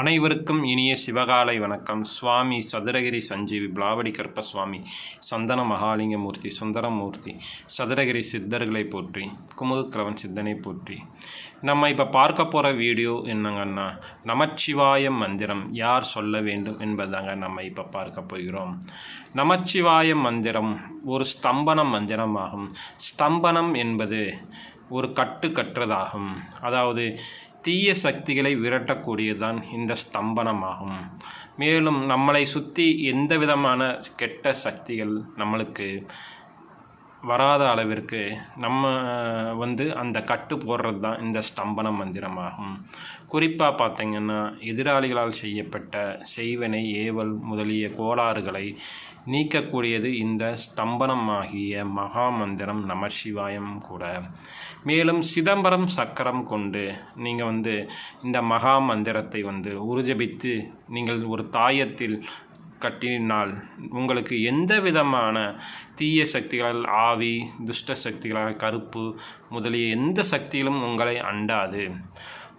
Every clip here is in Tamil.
அனைவருக்கும் இனிய சிவகாலை வணக்கம். சுவாமி சதுரகிரி சஞ்சீவி பிளாவடி கற்ப சுவாமி சந்தன மகாலிங்கமூர்த்தி சுந்தரமூர்த்தி சதுரகிரி சித்தர்களை போற்றி குமுகுக்கிரவன் சித்தனை போற்றி. நம்ம இப்போ பார்க்க போகிற வீடியோ என்னங்கன்னா நமச்சிவாயம் மந்திரம் யார் சொல்ல வேண்டும் என்பதாங்க நம்ம இப்போ பார்க்க போகிறோம். நமச்சிவாய மந்திரம் ஒரு ஸ்தம்பனம் மந்திரமாகும். ஸ்தம்பனம் என்பது ஒரு கட்டு கற்றதாகும் அதாவது தீய சக்திகளை விரட்டக்கூடியதுதான் இந்த ஸ்தம்பனமாகும். மேலும் நம்மளை சுற்றி எந்த விதமான கெட்ட சக்திகள் நம்மளுக்கு வராத அளவிற்கு நம்ம வந்து அந்த கட்டு போடுறது தான் இந்த ஸ்தம்பன மந்திரமாகும். குறிப்பாக பார்த்தீங்கன்னா எதிராளிகளால் செய்யப்பட்ட செய்வனை ஏவல் முதலிய கோளாறுகளை நீக்கக்கூடியது இந்த ஸ்தம்பனமாகிய மகா மந்திரம் நமசிவாயம் கூட. மேலும் சிதம்பரம் சக்கரம் கொண்டு நீங்கள் வந்து இந்த மகா மந்திரத்தை வந்து உருஜபித்து நீங்கள் ஒரு தாயத்தில் கட்டினால் உங்களுக்கு எந்த விதமான தீய சக்திகளால் ஆவி துஷ்ட சக்திகளால் கருப்பு முதலிய எந்த சக்திகளும் உங்களை அண்டாது.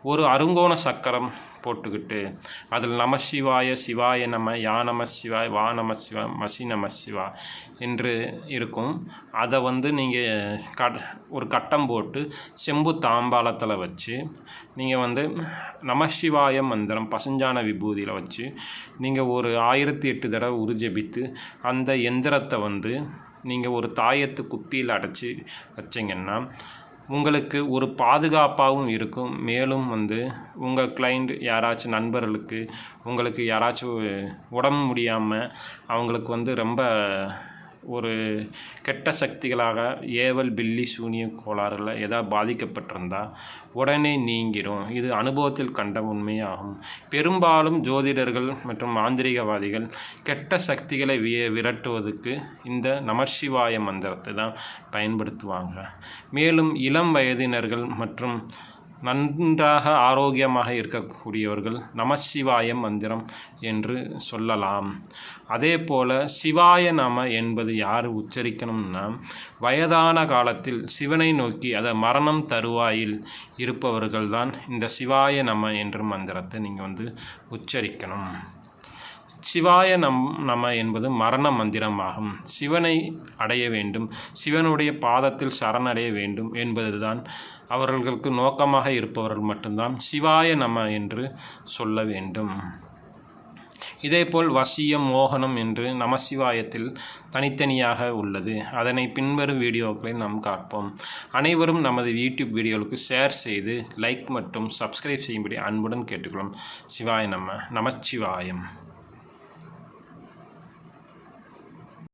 ஒரு அருங்கோண சக்கரம் போட்டுக்கிட்டு அதில் நம சிவாய சிவாய நம யா நம சிவாய் வா நம சிவா மசி நம சிவா என்று இருக்கும். அதை வந்து நீங்கள் க ஒரு கட்டம் போட்டு செம்பு தாம்பாளத்தில் வச்சு நீங்கள் வந்து நமசிவாய மந்திரம் பசுஞ்சான விபூதியில் வச்சு நீங்கள் ஒரு ஆயிரத்தி எட்டு தடவை உருஜபித்து அந்த எந்திரத்தை வந்து நீங்கள் ஒரு தாயத்து குப்பியில் அடைச்சி வச்சிங்கன்னா உங்களுக்கு ஒரு பாதுகாப்பாகவும் இருக்கும். மேலும் வந்து உங்கள் கிளைண்ட் யாராச்சும் நண்பர்களுக்கு உங்களுக்கு யாராச்சும் உடம்பு முடியாமல் அவங்களுக்கு வந்து ரொம்ப ஒரு கெட்ட சக்திகளாக ஏவல் பில்லி சூனிய கோளாறுல ஏதாவது பாதிக்கப்பட்டிருந்தால் உடனே நீங்கிரும். இது அனுபவத்தில் கண்ட உண்மையாகும். பெரும்பாலும் ஜோதிடர்கள் மற்றும் மாந்திரிகவாதிகள் கெட்ட சக்திகளை விய விரட்டுவதற்கு இந்த நமர்சிவாய மந்திரத்தை தான் பயன்படுத்துவாங்க. மேலும் இளம் வயதினர்கள் மற்றும் நன்றாக ஆரோக்கியமாக இருக்கக்கூடியவர்கள் நமசிவாய மந்திரம் என்று சொல்லலாம். அதே போல் சிவாய நம என்பது யார் உச்சரிக்கணும்னா வயதான காலத்தில் சிவனை நோக்கி அதை மரணம் தருவாயில் இருப்பவர்கள்தான் இந்த சிவாய நம என்ற மந்திரத்தை நீங்கள் வந்து உச்சரிக்கணும். சிவாய நம் நம என்பது மரண மந்திரமாகும். சிவனை அடைய வேண்டும். சிவனுடைய பாதத்தில் சரணடைய வேண்டும் என்பதுதான் அவர்களுக்கு நோக்கமாக இருப்பவர்கள் மட்டும்தான் சிவாய நம என்று சொல்ல வேண்டும். இதேபோல் வசியம் மோகனம் என்று நமசிவாயத்தில் தனித்தனியாக உள்ளது. அதனை பின்வரும் வீடியோக்களை நாம் காப்போம். அனைவரும் நமது யூடியூப் வீடியோவுக்கு ஷேர் செய்து லைக் மற்றும் சப்ஸ்கிரைப் செய்யும்படி அன்புடன் கேட்டுக்கொள்ளும் சிவாய நம நமச்சிவாயம்.